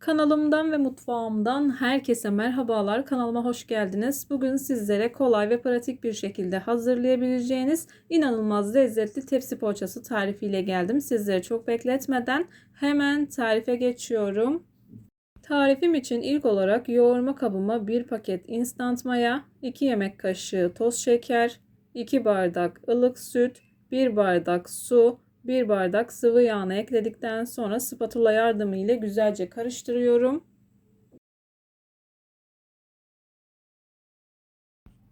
Kanalımdan ve mutfağımdan herkese merhabalar. Kanalıma hoş geldiniz. Bugün sizlere kolay ve pratik bir şekilde hazırlayabileceğiniz inanılmaz lezzetli tepsi poğaçası tarifiyle geldim. Sizleri çok bekletmeden hemen tarife geçiyorum. Tarifim için ilk olarak yoğurma kabıma 1 paket instant maya, 2 yemek kaşığı toz şeker, 2 bardak ılık süt, 1 bardak su, 1 bardak sıvı yağını ekledikten sonra spatula yardımı ile güzelce karıştırıyorum.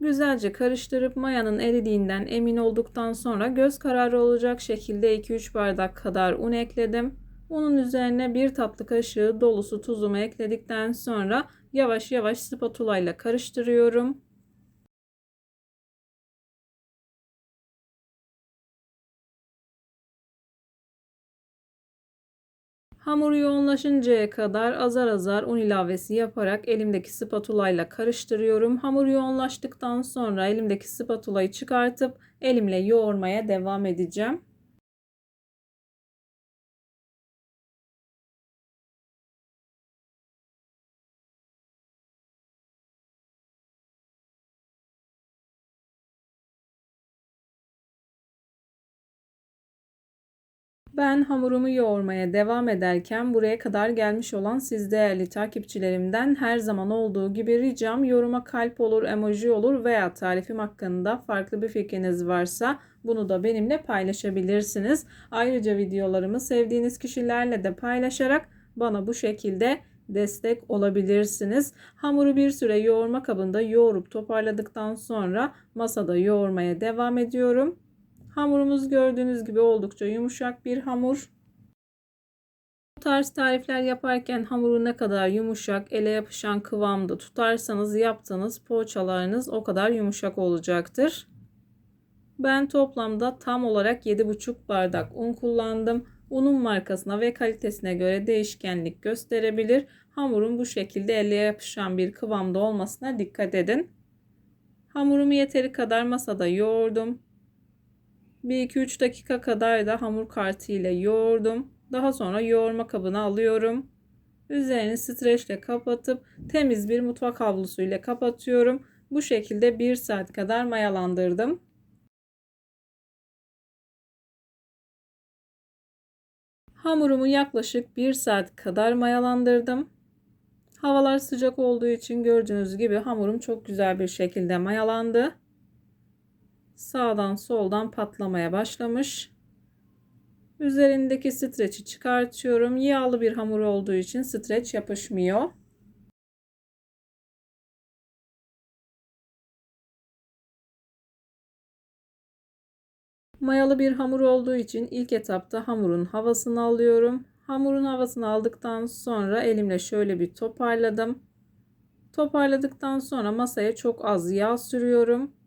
Güzelce karıştırıp mayanın eridiğinden emin olduktan sonra göz kararı olacak şekilde 2-3 bardak kadar un ekledim. Unun üzerine bir tatlı kaşığı dolusu tuzumu ekledikten sonra yavaş yavaş spatula ile karıştırıyorum. Hamur yoğunlaşıncaya kadar azar azar un ilavesi yaparak elimdeki spatula ile karıştırıyorum. Hamur yoğunlaştıktan sonra elimdeki spatulayı çıkartıp elimle yoğurmaya devam edeceğim. Ben hamurumu yoğurmaya devam ederken buraya kadar gelmiş olan siz değerli takipçilerimden her zaman olduğu gibi ricam yoruma kalp olur, emoji olur veya tarifim hakkında farklı bir fikriniz varsa bunu da benimle paylaşabilirsiniz. Ayrıca videolarımı sevdiğiniz kişilerle de paylaşarak bana bu şekilde destek olabilirsiniz. Hamuru bir süre yoğurma kabında yoğurup toparladıktan sonra masada yoğurmaya devam ediyorum. Hamurumuz gördüğünüz gibi oldukça yumuşak bir hamur. Bu tarz tarifler yaparken hamuru ne kadar yumuşak, ele yapışan kıvamda tutarsanız yaptığınız poğaçalarınız o kadar yumuşak olacaktır. Ben toplamda tam olarak 7,5 bardak un kullandım. Unun markasına ve kalitesine göre değişkenlik gösterebilir. Hamurun bu şekilde elle yapışan bir kıvamda olmasına dikkat edin. Hamurumu yeteri kadar masada yoğurdum. 1-2-3 dakika kadar da hamur kartı ile yoğurdum. Daha sonra yoğurma kabına alıyorum. Üzerini streçle kapatıp temiz bir mutfak havlusu ile kapatıyorum. Bu şekilde 1 saat kadar mayalandırdım. Hamurumu yaklaşık 1 saat kadar mayalandırdım. Havalar sıcak olduğu için gördüğünüz gibi hamurum çok güzel bir şekilde mayalandı sağdan soldan patlamaya başlamış. Üzerindeki streçi çıkartıyorum. Yağlı bir hamur olduğu için streç yapışmıyor. Mayalı bir hamur olduğu için ilk etapta hamurun havasını alıyorum. Hamurun havasını aldıktan sonra elimle şöyle bir toparladım. Toparladıktan sonra masaya çok az yağ sürüyorum.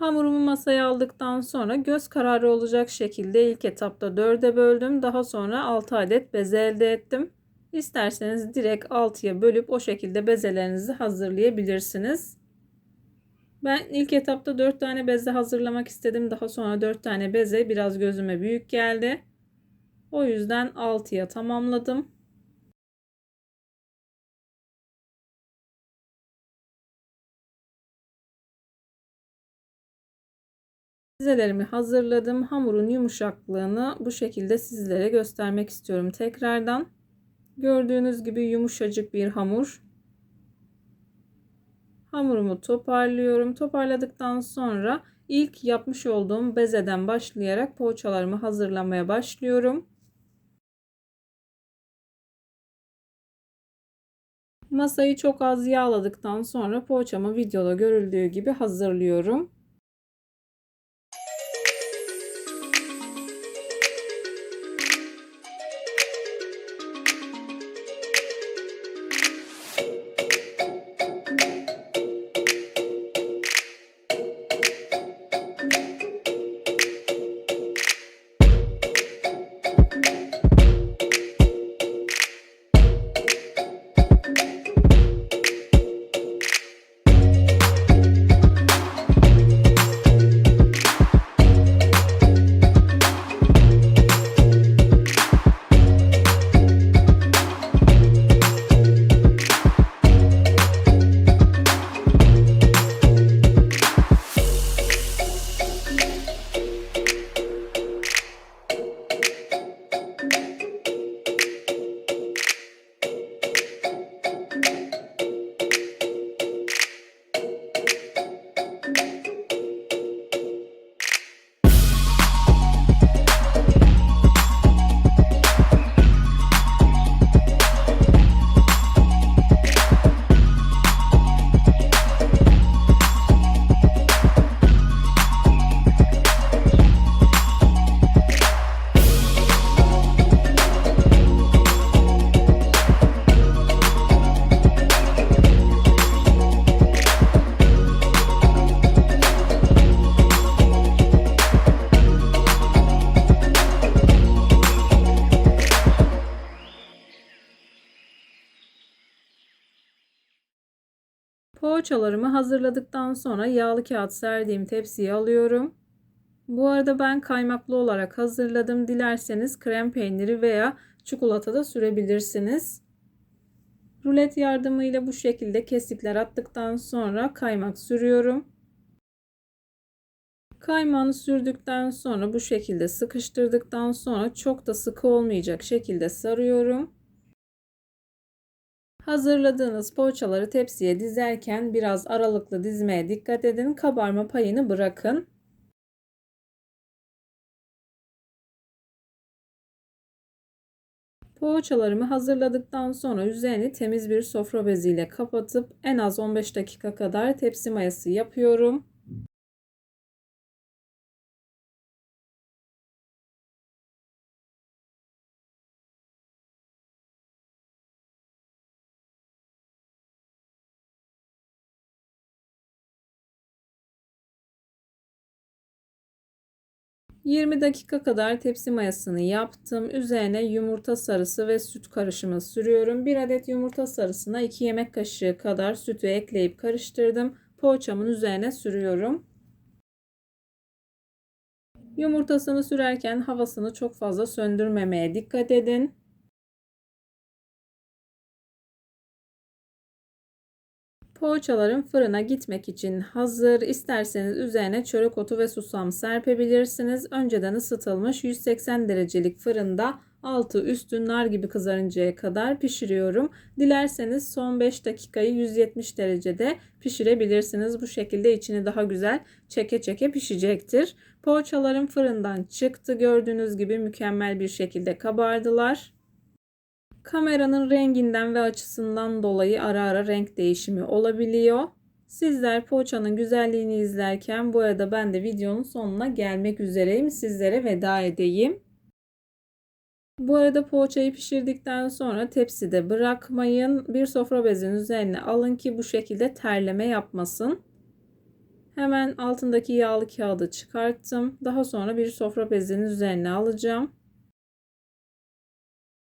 Hamurumu masaya aldıktan sonra göz kararı olacak şekilde ilk etapta dörde böldüm. Daha sonra 6 adet beze elde ettim. İsterseniz direkt 6'ya bölüp o şekilde bezelerinizi hazırlayabilirsiniz. Ben ilk etapta 4 tane beze hazırlamak istedim. Daha sonra 4 tane beze biraz gözüme büyük geldi. O yüzden 6'ya tamamladım. Bezelerimi hazırladım. Hamurun yumuşaklığını bu şekilde sizlere göstermek istiyorum tekrardan. Gördüğünüz gibi yumuşacık bir hamur. Hamurumu toparlıyorum. Toparladıktan sonra ilk yapmış olduğum bezeden başlayarak poğaçalarımı hazırlamaya başlıyorum. Masayı çok az yağladıktan sonra poğaçamı videoda görüldüğü gibi hazırlıyorum. Poğaçalarımı hazırladıktan sonra yağlı kağıt serdiğim tepsiye alıyorum. Bu arada ben kaymaklı olarak hazırladım. Dilerseniz krem peyniri veya çikolata da sürebilirsiniz. Rulet yardımıyla bu şekilde kesikler attıktan sonra kaymak sürüyorum. Kaymağını sürdükten sonra bu şekilde sıkıştırdıktan sonra çok da sıkı olmayacak şekilde sarıyorum. Hazırladığınız poğaçaları tepsiye dizerken biraz aralıklı dizmeye dikkat edin. Kabarma payını bırakın. Poğaçalarımı hazırladıktan sonra üzerini temiz bir sofra beziyle kapatıp en az 15 dakika kadar tepsi mayası yapıyorum. ...20 dakika kadar tepsi mayasını yaptım. Üzerine yumurta sarısı ve süt karışımı sürüyorum. 1 adet yumurta sarısına 2 yemek kaşığı kadar sütü ekleyip karıştırdım. Poğaçamın üzerine sürüyorum. Yumurtasını sürerken havasını çok fazla söndürmemeye dikkat edin. Poğaçaların fırına gitmek için hazır. İsterseniz üzerine çörek otu ve susam serpebilirsiniz. Önceden ısıtılmış 180 derecelik fırında altı üstü nar gibi kızarıncaya kadar pişiriyorum. Dilerseniz son 5 dakikayı 170 derecede pişirebilirsiniz. Bu şekilde içini daha güzel çeke çeke pişecektir. Poğaçalarım fırından çıktı. Gördüğünüz gibi mükemmel bir şekilde kabardılar. Kameranın renginden ve açısından dolayı ara ara renk değişimi olabiliyor. Sizler poğaçanın güzelliğini izlerken bu arada ben de videonun sonuna gelmek üzereyim. Sizlere veda edeyim. Bu arada poğaçayı pişirdikten sonra tepside bırakmayın. Bir sofra bezinin üzerine alın ki bu şekilde terleme yapmasın. Hemen altındaki yağlı kağıdı çıkarttım. Daha sonra bir sofra bezinin üzerine alacağım.